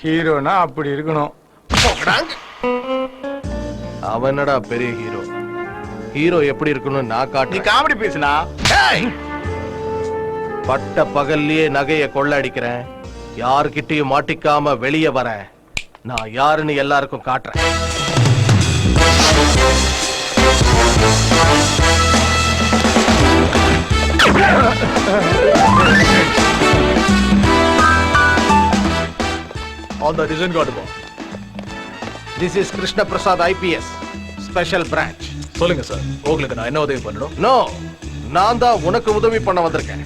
ஹீரோனா அப்படி இருக்கணும். போங்கடாங்க. அவன் என்னடா பெரிய ஹீரோ ஹீரோ எப்படி இருக்கணும்னு நான் நீ காட்டி காமெடி பேசுனா பட்ட பகல்லையே நகைய கொள்ள அடிக்கிறேன் யாருக்கிட்டயும் மாட்டிக்காம வெளியே வரேன். நான் யாருன்னு எல்லாருக்கும் காட்டுறேன். அந்த design காட்டுப்பா this is Krishna Prasad IPS special branch சொல்லுங்க சார் உங்களுக்கு நான் என்ன உதவி பண்ணணும்? நோ நான் தான் உனக்கு உதவி பண்ண வந்திருக்கேன்.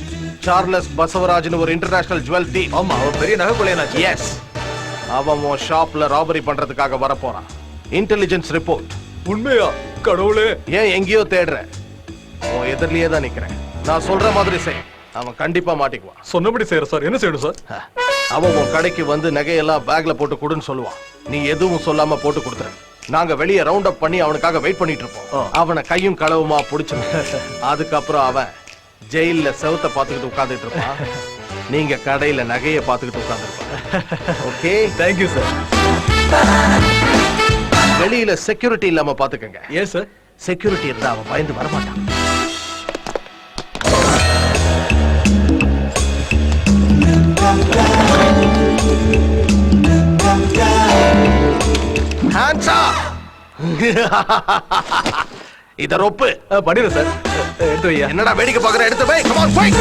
சார்லஸ் பசவராஜ்னு ஒரு இன்டர்நேஷனல் ஜுவல் தீ ஆமா அவன் பெரிய நகை கொள்ளையனாச்சு எஸ் அவன் உன் ஷாப்ல ராபரி பண்றதுக்காக வர போறான் இன்டெலிஜென்ஸ் ரிப்போர்ட் உண்மையா? கடவுளே. ஏன் எங்கேயோ தேடுற? உன் எதிரிலேயே தான் நிக்கிறேன். நான் சொல்ற மாதிரி செய். அவன் கண்டிப்பா மாட்டிக்குவான். சொன்னபடி செய்யற சார் என்ன செய்யணும் சார் அவன் உன் கடைக்கு வந்து நகையெல்லாம் பேக்ல போட்டு கொடுன்னு சொல்லுவான் நீ எதுவும் சொல்லாம போட்டு கொடுத்துரு. நாங்க வெளியே ரவுண்ட் அப் பண்ணி அவனுக்காக வெயிட் பண்ணிட்டு. இருப்போம். அவனை கையும் களவுமா புடிச்சு. அதுக்கப்புறம் அவன் ஜெயில்ல செவுத்த பாத்துக்கிட்டு உட்கார்ந்துட்டு இருப்பான். நீங்க கடையில நகைய பாத்துக்கிட்டு உட்கார்ந்துருப்பான் ஓகே தேங்க்யூ சார் வெளியில செக்யூரிட்டி இல்லாம பாத்துக்கங்க ஏன் சார் செக்யூரிட்டி இருந்தா அவன் பயந்து வரமாட்டான். இத ரொப்பு. பண்ணிடுறேன் சார். எடுத்து வையா என்னடா வேடிக்கை பாக்குற எடுத்து போய் on போய்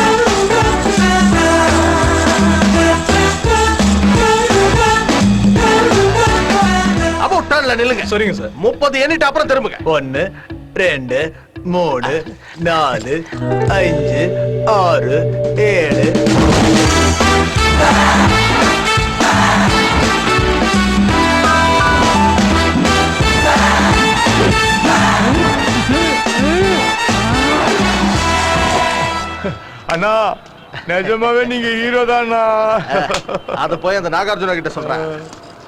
அபவுட் டர்ன்ல நில்லுங்க. சரிங்க சார். முப்பது எண்ணிட்டு அப்புறம் திரும்புங்க. ஒன்னு ரெண்டு மூணு நாலு அஞ்சு ஆறு ஏழு. அண்ணா நிஜமாவே நீங்க ஹீரோ தானா அத போய் அந்த நாகார்ஜுனா கிட்ட சொல்றேன்.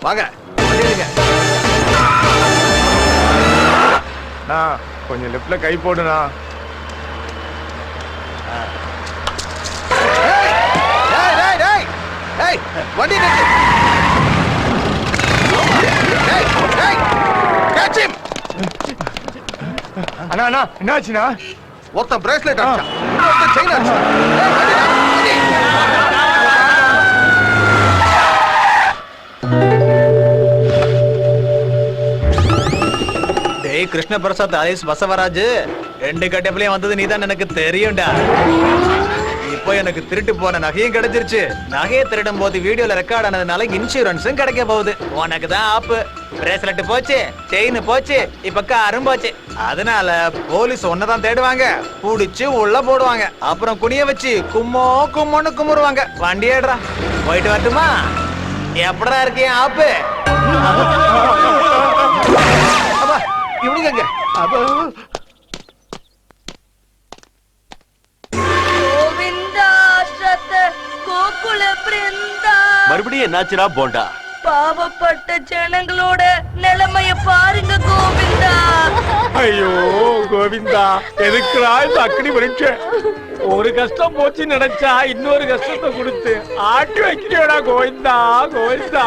வாங்க. அண்ணா கொஞ்சம் லெஃப்ட்ல கை போடுண்ணா. வண்டி. அண்ணா அண்ணா என்னாச்சுண்ணா? ஒருத்தன் பிரேஸ்லெட் அடிச்சான். இன்னொருத்தன் செயின் அடிச்சான். டேய் கிருஷ்ண பிரசாத் அலிஸ் பசவராஜ் ரெண்டு கட்டப்பிலையும் வந்தது நீதான் எனக்கு தெரியும்டா. இப்போ எனக்கு திருட்டு போன நகையும் கிடைச்சிருச்சு. நகையை திருடும் போது வீடியோல ரெக்கார்ட் ஆனதுனால இன்சூரன்ஸும் கிடைக்க போகுது. உனக்கு தான் ஆப்பு. பிரேஸ்லெட் போச்சு செயின் போச்சு இப்ப காரும் போச்சு. அதனால போலீஸ் தான் தேடுவாங்க. புடிச்சு உள்ள போடுவாங்க. அப்புறம் குனிய வச்சு கும்மோ கும்மோன்னு குமுறுவாங்க. வண்டி ஏடுறா. போயிட்டு வரட்டுமா? எப்படா இருக்கு என் ஆப்பு? இவனுங்க? அப்பா. கோகுல பிருந்தா. மறுபடியும் என்னாச்சுடா போண்டா? பாவப்பட்ட ஜனங்களோட நிலைமைய பாருங்க கோவிந்தா. ஐயோ கோவிந்தா எதுக்குடா இந்த அக்கடி பரீட்சை? ஒரு கஷ்டம் போச்சு நினைச்சா இன்னொரு கஷ்டத்தை கொடுத்து ஆட்டி வைக்கிறியோடா கோவிந்தா கோவிந்தா.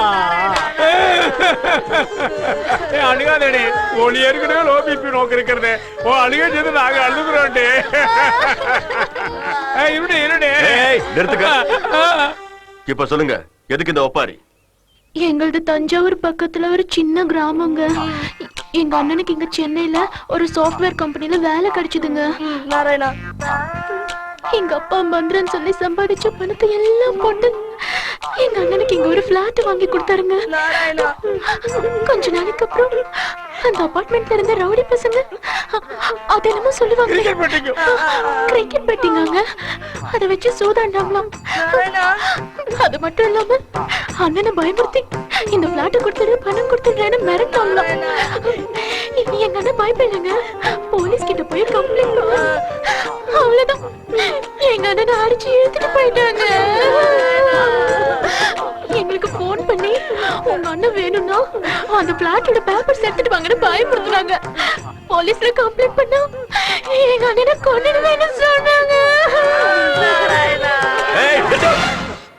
அழுகாதேடே. ஒளி ஏற்கனவே லோ பிபி நோக்கு இருக்கிறது. ஓ அழுக செய்து நாங்க அழுகுறோண்டே நிறுத்துக்க. இப்ப சொல்லுங்க எதுக்கு இந்த ஒப்பாரி? எங்களது தஞ்சாவூர் பக்கத்துல ஒரு சின்ன கிராமங்க. எங்க அண்ணனுக்கு இங்க சென்னையில ஒரு சாஃப்ட்வேர் கம்பெனில வேலை கிடைச்சதுங்க. நாராயணா. எங்க அப்பா மந்திரன் சொல்லி சம்பாதிச்ச பணத்தை எல்லாம் போட்டு எங்க அண்ணனுக்கு இங்க ஒரு பிளாட் வாங்கி கொடுத்தாருங்க. நாராயணா. கொஞ்ச நாளைக்கு அப்புறம் அந்த அபார்ட்மெண்ட்ல இருந்த ரவுடி பசங்க அது என்னமோ சொல்லுவாங்க கிரிக்கெட் பெட்டிங்காங்க அதை வச்சு சூதாண்டாங்களாம் அது மட்டும் இல்லாம அண்ணனை பயமுறுத்தி இந்த பிளாட்டை கொடுத்துட்டு பணம் கொடுத்துடுறேன்னு மிரட்டாங்களாம் எங்க அண்ணன் பயப்படலைங்க போலீஸ் கிட்ட போய் கம்ப்ளைண்ட் அவ்வளவுதான் எங்க அண்ணனை அடிச்சு இழுத்துட்டு போயிட்டாங்க உங்க அண்ணன் வேணும்னா அந்த பிளாட்டோட பேப்பர்ஸ் எடுத்துட்டு வாங்கன்னு பயமுறுத்துனாங்க போலீஸ்ல கம்ப்ளைண்ட் பண்ணா எங்க அண்ணனை கொண்டுடுவேன்னு சொன்னாங்க.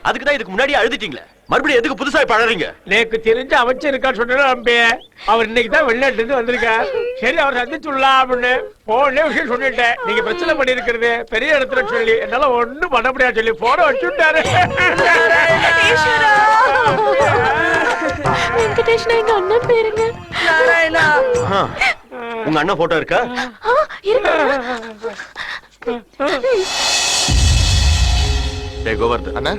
அதுக்கு தான் இதுக்கு முன்னாடி அழுதுட்டீங்களே. மறுபடியும் எதுக்கு புதுசா இப்ப அழறீங்க? நேக்கு தெரிஞ்ச அமைச்சர் இருக்கா சொன்னா நம்பி அவர் இன்னைக்கு தான் வெளிநாட்டுல இருந்து வந்திருக்கார் சரி அவர் சந்திச்சுடலாம் அப்படின்னு போனே விஷயம் சொல்லிட்டேன். நீங்க பிரச்சனை பண்ணி இருக்கிறது பெரிய இடத்துல சொல்லி என்னால ஒண்ணும் பண்ண முடியாது சொல்லி போன வச்சுட்டாரு. வெங்கடேஷ்னா எங்க அண்ணன் பேருங்க நாராயணா. உங்க அண்ணன் போட்டோ இருக்கா? ஆ, இருக்கு டேய் கோவர்தன் அண்ணா.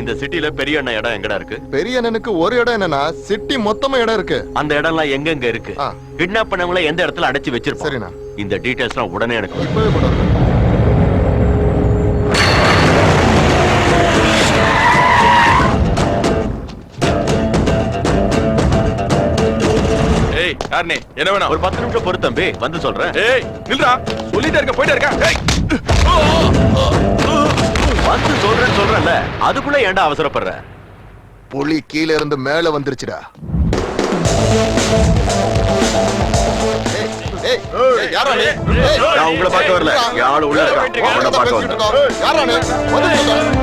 இந்த சிட்டில பெரிய அண்ணன் இடம் எங்கடா இருக்கு? பெரிய அண்ணனுக்கு ஒரு இடம் என்னன்னா சிட்டி மொத்தமா இடம் இருக்கு. அந்த இடம்லாம் எங்கெங்க இருக்கு. கிட்னாப் பண்ணவங்கள எந்த இடத்துல அடைச்சு வச்சிருப்போம் சரிண்ணா. இந்த டீடைல்ஸ்லாம் உடனே எனக்கு யாருனே என்ன வேணும்? ஒரு பத்து நிமிஷம் பொறு தம்பி வந்து சொல்றேன். ஏய் நில்றா. சொல்லிட்டே இருக்க போயிட்டே இருக்க. ஏய். வந்து சொல்றேன்னு சொல்றேன்ல. அதுக்குள்ள ஏன்டா அவசரப்படுற? புலி கீழ இருந்து மேல வந்துருச்சுடா. நான் உங்களை பார்க்க வரல. யாரா? என் ஆளு உள்ள அவனை அவன்கிட்ட பார்க்க பேசிட்டு வந்தேன் இருக்கோம். யாரா நீ? வந்து சொல்றேன்.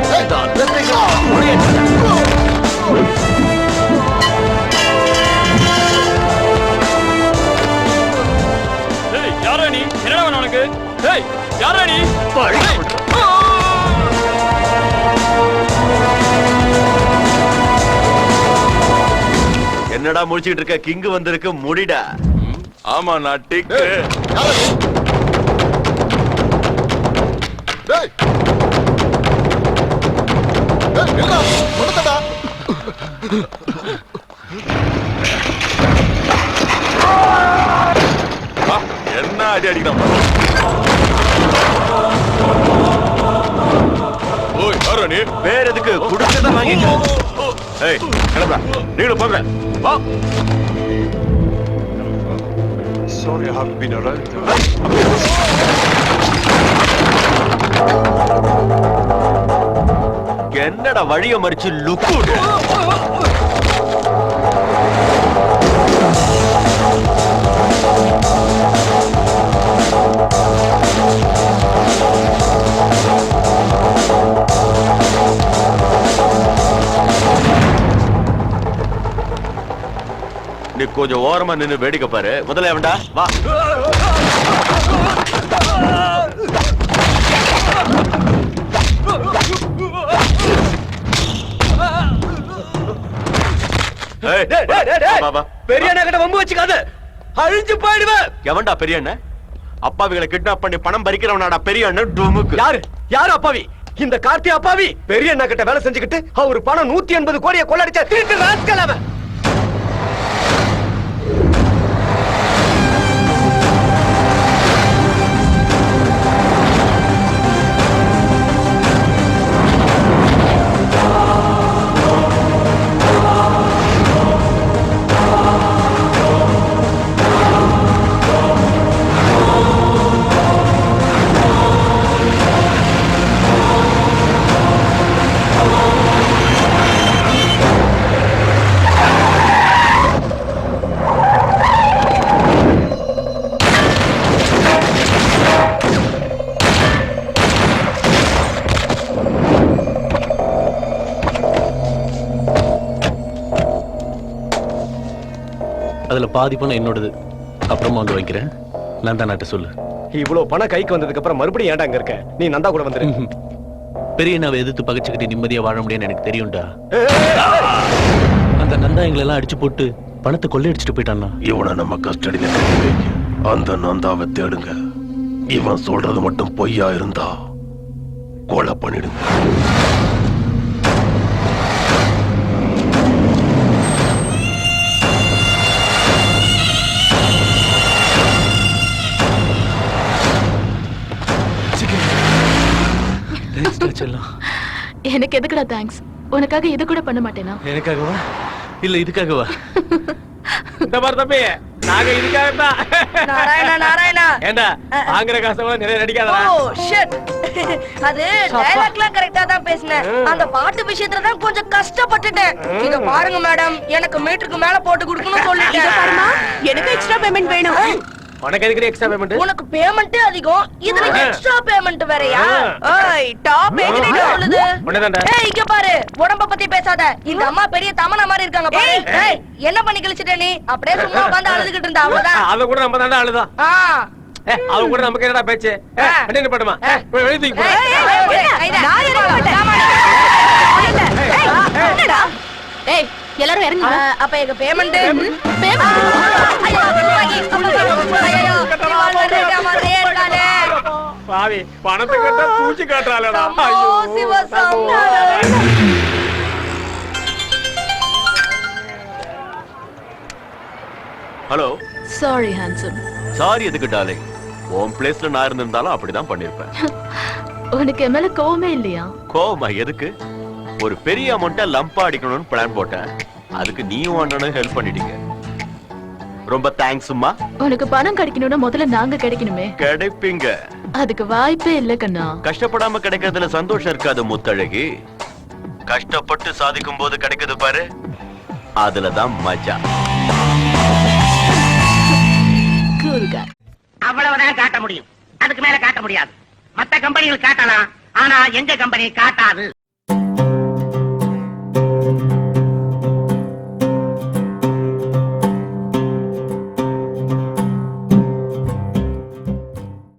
உனக்கு ஏய் யாரா நீ என்னடா முடிச்சிட்டு இருக்க? கிங்கு வந்திருக்கு முடிடா. ஆமா நான் டிக் ஏய், என்ன அடி அடிக்கிறான். ஓய் யாரா நீ? வேற எதுக்கு? குடுக்கறத வாங்கிக்க. ஏய் கிளம்பா நீங்களும் போங்க. வா. Sorry, I haven't been around. என்னடா வழிய மறிச்சு லுக்கு நீ கொஞ்சம் ஓரமா நின்னு வேடிக்கை பாரு. முதல்ல வேண்டா வா. ஏய், வா, வா. பெரிய அண்ணா கிட்ட வம்பு வச்சுக்காத. அழிஞ்சு போயிடுவேன் எவன்டா பெரிய அண்ணன்? அப்பாவிகளை கிட்னாப் பண்ணி பணம் பறிக்கிறவனாடா பெரிய அண்ணன் டுமுக்கு. யாரு? யாரு அப்பாவி? இந்த கார்த்தி அப்பாவி? பெரிய அண்ணா கிட்ட வேலை செஞ்சுக்கிட்டு அவர் பணம் நூத்தி எண்பது கோடியை கொள்ளடிச்ச திருட்டு ராஸ்கல் அவன். பாதி பணம் என்னோடது. அப்புறமா வந்து வைக்கிறேன் நான் தான் நாட்ட சொல்லு. இவ்வளவு பணம் கைக்கு வந்ததுக்கு அப்புறம் மறுபடியும் ஏன்டா அங்க இருக்க? நீ நந்தா கூட வந்துரு. பெரிய நாவை எதிர்த்து பகைச்சுக்கிட்டு நிம்மதியா வாழ முடியும்னு எனக்கு தெரியும்டா. அந்த நந்தா எங்களை எல்லாம் அடிச்சு போட்டு பணத்தை கொள்ளையடிச்சிட்டு போயிட்டான்னா? இவனை நம்ம கஸ்டடியில கட்டி அந்த நந்தாவை தேடுங்க. இவன் சொல்றது மட்டும் பொய்யா இருந்தா கொலை பண்ணிடுங்க. எனக்கு எதுக்குடா தேங்க்ஸ் உனக்காக இது கூட பண்ண மாட்டேனா? எனக்காகவா? இல்ல இதுக்காகவா? இந்த மாதிரி தம்பி நாங்க இதுக்காக தான் நாராயணா நாராயணா. ஏண்டா வாங்குற காசெல்லாம் நிறைய ஓ நடிக்காதடா ஷிட் அது டயலாக்லாம் கரெக்டா தான் பேசினேன். அந்த பாட்டு விஷயத்துல தான் கொஞ்சம் கஷ்டப்பட்டுட்டேன். இத பாருங்க மேடம் எனக்கு மீட்டருக்கு மேல போட்டு கொடுக்கணும்னு சொல்லிட்டேன். பாருமா எனக்கு எக்ஸ்ட்ரா பேமெண்ட் வேணும். உனக்கு எதுக்கு எக்ஸ்ட்ரா பேமெண்ட் உனக்கு பேமெண்ட்டே அதிகம் இதுல. எக்ஸ்ட்ரா பேமெண்ட் வேறயா. ஏய் டாப் எங்க சொல்லுது உன்னதான்டா. ஏய் இங்க பாரு உடம்ப பத்தி பேசாத இந்த அம்மா பெரிய தமனா மாதிரி இருக்காங்க பாரு ஏய் என்ன பண்ணி கழிச்சிட்ட நீ அப்படியே சும்மா உட்கார்ந்து அழுதுகிட்டு இருந்தா அவ்வளவுதான் அத கூட நம்ம தாண்டா அழுதா ஆ அவ கூட நமக்கு என்னடா பேச்சு என்ன பண்ணுமா. வெளியே தூக்கி ஏய், நான் இறங்க மாட்டேன். என்னடா? ஏய் எல்லாரும் இறங்க ஆ, அப்ப எங்க பேமெண்ட் பேமெண்ட் பாவி பணத்தை கட்டா தூச்சி காட்டுறாளடா. ஐயோ. ஹலோ. சாரி ஹேண்ட்ஸம் சாரி எதுக்கு உன் பிளேஸ்ல நான் இருந்திருந்தாலும் அப்படிதான் பண்ணிருப்பேன். உனக்கு மேல கோவமே இல்லையா? கோவமா எதுக்கு? ஒரு பெரிய அமௌண்ட்டை லம்பா அடிக்கணும்னு பிளான் போட்டேன். அதுக்கு நீயும் அண்ணனும் ஹெல்ப் பண்ணிட்டீங்க. ரொம்ப தேங்க்ஸ்மா உனக்கு பணம் கிடைக்கணும்னா முதல்ல நாங்க கிடைக்கணுமே. கிடைப்பீங்க. அதுக்கு வாய்ப்பே இல்ல கண்ணா. கஷ்டப்படாம கிடைக்கிறதுல சந்தோஷம் இருக்காது முத்தழகி. கஷ்டப்பட்டு சாதிக்கும் போது கிடைக்குது பாரு. அதுலதான் மஜா. guy. அவ்வளவுதான் காட்ட முடியும். அதுக்கு மேல காட்ட முடியாது. மத்த கம்பெனிகள் காட்டலாம். ஆனா எங்க கம்பெனி காட்டாது?